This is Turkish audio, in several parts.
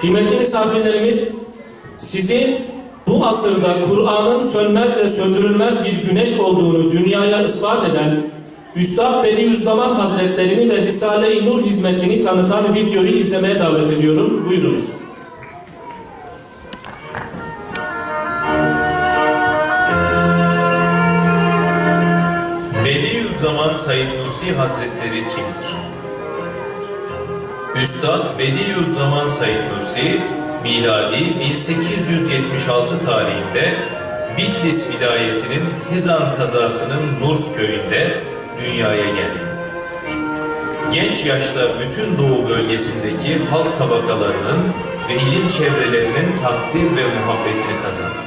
Kıymetli misafirlerimiz, sizi bu asırda Kur'an'ın sönmez ve söndürülmez bir güneş olduğunu dünyaya ispat eden Üstad Bediüzzaman Hazretlerini ve Risale-i Nur hizmetini tanıtan videoyu izlemeye davet ediyorum. Buyurunuz. Bediüzzaman Said Nursi Hazretleri kimdir? Üstad Bediüzzaman Said Nursi, miladi 1876 tarihinde Bitlis vilayetinin Hizan kazasının Nurs köyünde dünyaya geldi. Genç yaşta bütün Doğu bölgesindeki halk tabakalarının ve ilim çevrelerinin takdir ve muhabbetini kazandı.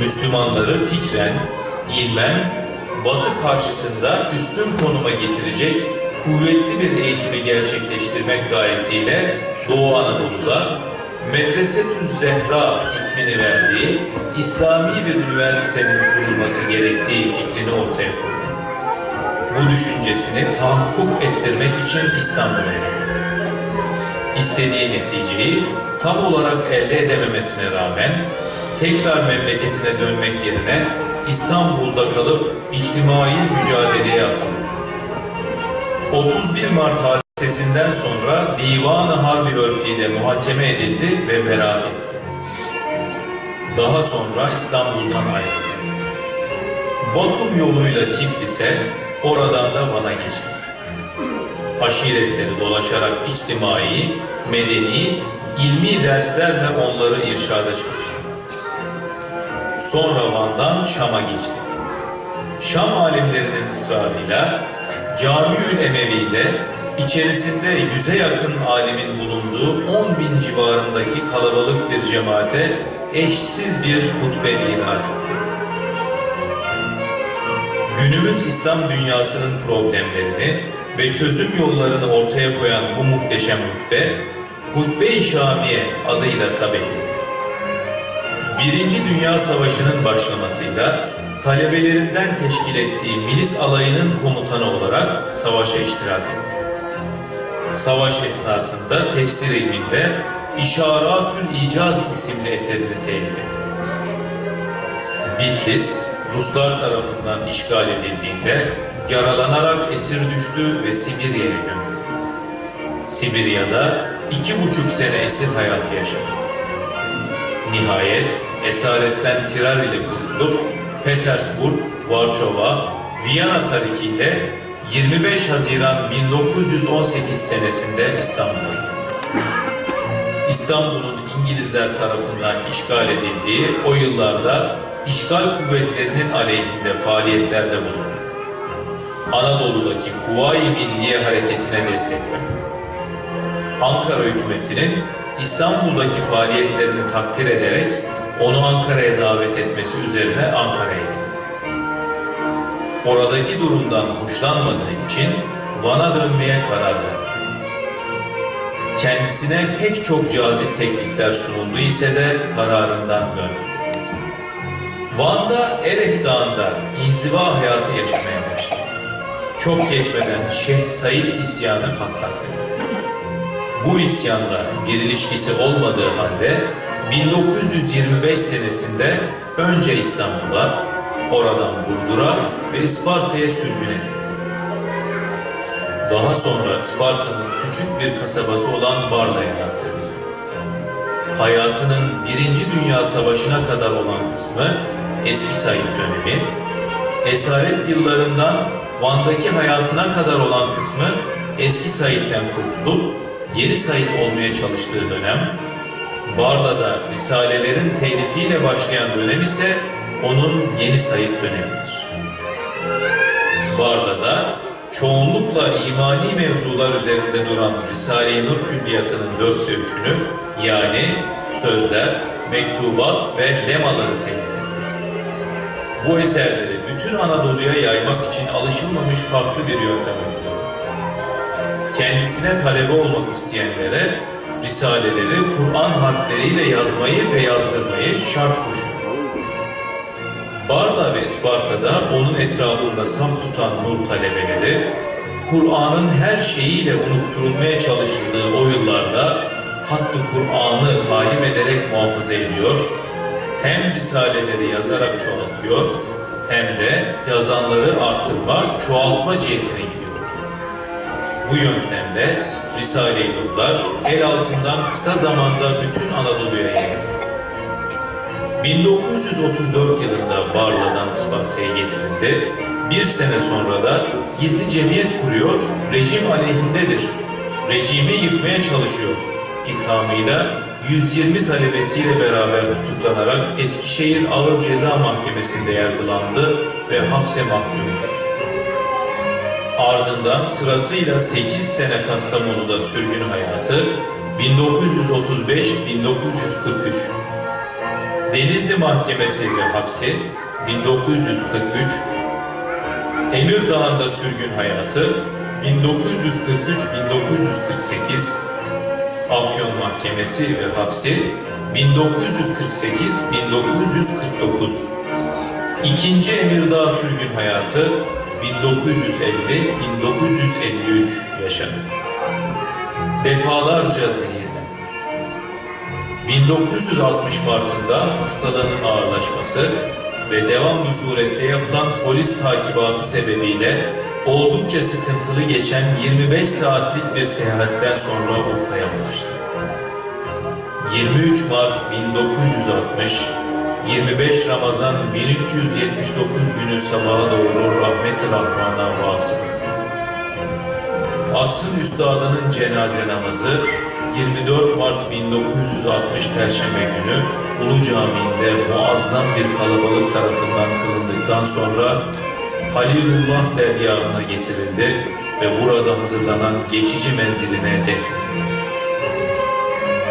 Müslümanları fikren, ilmen, Batı karşısında üstün konuma getirecek kuvvetli bir eğitimi gerçekleştirmek gayesiyle Doğu Anadolu'da Medresetü Zehra ismini verdiği İslami bir üniversitenin kurulması gerektiği fikrini ortaya koydu. Bu düşüncesini tahakkuk ettirmek için İstanbul'a geldi. İstediği neticeyi tam olarak elde edememesine rağmen tekrar memleketine dönmek yerine İstanbul'da kalıp içtimai mücadeleye atıldı. 31 Mart hadisesinden sonra Divan-ı Harbi Örfi'de muhakeme edildi ve beraat etti. Daha sonra İstanbul'dan ayrıldı. Batum yoluyla Tiflis'e, oradan da Van'a geçti. Aşiretleri dolaşarak içtimai, medeni, ilmi derslerle onları irşada çalıştı. Sonra Van'dan Şam'a geçti. Şam alimlerinin ısrarıyla Camiül Emevi'de içerisinde yüze yakın alimin bulunduğu 10 bin civarındaki kalabalık bir cemaate eşsiz bir hutbe irat etti. Günümüz İslam dünyasının problemlerini ve çözüm yollarını ortaya koyan bu muhteşem hutbe, Hutbe-i Şamiye adıyla tab edildi. Birinci Dünya Savaşı'nın başlamasıyla talebelerinden teşkil ettiği milis alayının komutanı olarak savaşa iştirak etti. Savaş esnasında tefsir ilminde İşaratül İcaz isimli eserini telif etti. Bitlis, Ruslar tarafından işgal edildiğinde yaralanarak esir düştü ve Sibirya'ya gönderildi. Sibirya'da iki buçuk sene esir hayatı yaşadı. Nihayet esaretten firar ile kurtulup Petersburg, Varşova, Viyana tarikiyle 25 Haziran 1918 senesinde İstanbul'a geldi. İstanbul'un İngilizler tarafından işgal edildiği o yıllarda işgal kuvvetlerinin aleyhinde faaliyetlerde bulundu. Anadolu'daki Kuvayi Milliye hareketine destek verdi. Ankara hükümetinin İstanbul'daki faaliyetlerini takdir ederek onu Ankara'ya davet etmesi üzerine Ankara'ya geldi. Oradaki durumdan hoşlanmadığı için Van'a dönmeye karar verdi. Kendisine pek çok cazip teklifler sunuldu ise de kararından dönmedi. Van'da Erek Dağı'nda inziva hayatı yaşamaya başladı. Çok geçmeden Şeyh Said isyanı patlak verdi. Bu isyanda bir ilişkisi olmadığı halde 1925 senesinde önce İstanbul'a, oradan Burdur'a ve Isparta'ya sürgün edildi. Daha sonra Isparta'nın küçük bir kasabası olan Barla'ya nakledildi. Hayatının Birinci Dünya Savaşı'na kadar olan kısmı Eski Said dönemi, esaret yıllarından Van'daki hayatına kadar olan kısmı Eski Said'den kurtulup Yeni Said olmaya çalıştığı dönem, Barla'da Risalelerin telifiyle başlayan dönem ise onun Yeni Said dönemidir. Barla'da çoğunlukla imani mevzular üzerinde duran Risale-i Nur külliyatının dörtte üçünü yani sözler, mektubat ve lemaları telif etti. Bu eserleri bütün Anadolu'ya yaymak için alışılmamış farklı bir yöntem uyguladı. Kendisine talebe olmak isteyenlere Risaleleri Kur'an harfleriyle yazmayı ve yazdırmayı şart koşuyor. Barla ve Isparta'da onun etrafında saf tutan nur talebeleri, Kur'an'ın her şeyiyle unutturulmaya çalışıldığı o yıllarda hattı Kur'an'ı halim ederek muhafaza ediyor, hem risaleleri yazarak çoğaltıyor, hem de yazanları artırma, çoğaltma cihetine gidiyor. Bu yöntemle Risale-i Nurlar el altından kısa zamanda bütün Anadolu'ya yayıldı. 1934 yılında Barla'dan Isparta'ya getirildi. Bir sene sonra da gizli cemiyet kuruyor, rejim aleyhindedir. Rejimi yıkmaya çalışıyor. İthamıyla 120 talebesiyle beraber tutuklanarak Eskişehir Ağır Ceza Mahkemesi'nde yargılandı ve hapse mahkum edildi. Ardından sırasıyla 8 sene Kastamonu'da sürgün hayatı, 1935-1943, Denizli Mahkemesi ve hapsi 1943, Emirdağ'ında sürgün hayatı 1943-1948, Afyon Mahkemesi ve hapsi 1948-1949, İkinci Emirdağ sürgün hayatı 1950-1953 yaşadı. Defalarca zehirlendi. 1960 Mart'ında hastalığının ağırlaşması ve devamlı surette yapılan polis takibatı sebebiyle oldukça sıkıntılı geçen 25 saatlik bir seyahatten sonra Urfa'ya ulaştı. 23 Mart 1960, 25 Ramazan 1379 günü sabaha doğru rahmet-i rahmana vasıl. Asrın Üstadının cenaze namazı 24 Mart 1960 Perşembe günü Ulu Camii'nde muazzam bir kalabalık tarafından kılındıktan sonra Halilullah dergahına getirildi ve burada hazırlanan geçici menziline defnedildi.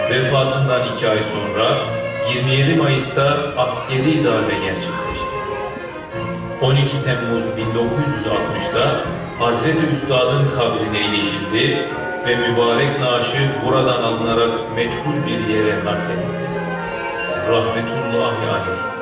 Vefatından iki ay sonra 27 Mayıs'ta askeri darbe gerçekleşti. 12 Temmuz 1960'da Hazreti Üstad'ın kabrine ilişildi ve mübarek naaşı buradan alınarak meçhul bir yere nakledildi. Rahmetullahi aleyh.